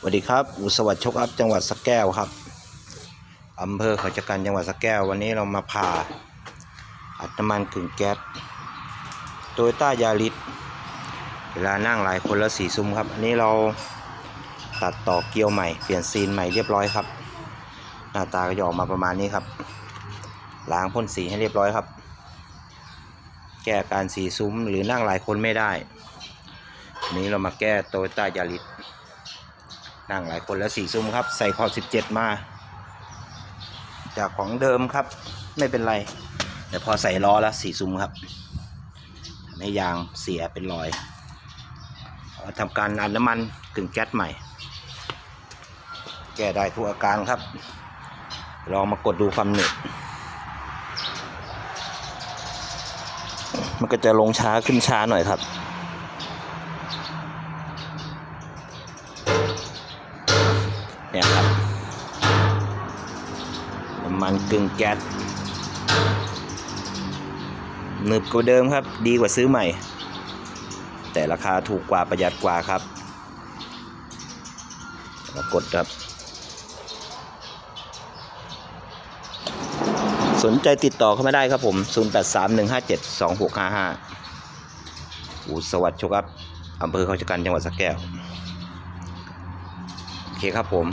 สวัสดีครับอุสวัสดิ์โชคอัพจังหวัดสแก้วครับอำเภอเขาจักันจังหวัดสแก้ว วันนี้เรามาผ่าอัดน้ำมันกึ่งแก๊สโตโยต้ายาริสเวลานั่งหลายคนล้วสีซุ้มครับ อันนี้เราตัดต่อเกลียวใหม่ เปลี่ยนซีนใหม่เรียบร้อยครับ หน้าตาก็จะออกมาประมาณนี้ครับ ล้างพ่นสีให้เรียบร้อยครับ แก้การสีซุ้มหรือนั่งหลายคนไม่ได้วันนี้เรามาแก้โตโยต้ายาริส นั่งหลายคนแล้วสี่ซุ้มครับ ใส่ขอบสิบเจ็ดมา จากของเดิมครับ ไม่เป็นไร แต่พอใส่ล้อแล้วสี่ซุ้มครับทำให้ยางเสียเป็นรอยทำการอัดน้ำมันกึ่งแก๊สใหม่ แก้ได้ทุกอาการครับ ลองมากดดูความหนึบมันก็จะลงช้าขึ้นช้าหน่อยครับ เนี่ยครับน้ำมันกึ่งแก๊สหนึบกว่าเดิมครับ ดีกว่าซื้อใหม่ แต่ราคาถูกกว่าประหยัดกว่าครับมากดครับ สนใจติดต่อเข้ามาได้ครับผม 0831572655 อูสวัสดิ์โชครับอำเภอเขาชะกันจังหวัดสระแก้ว เคครับผม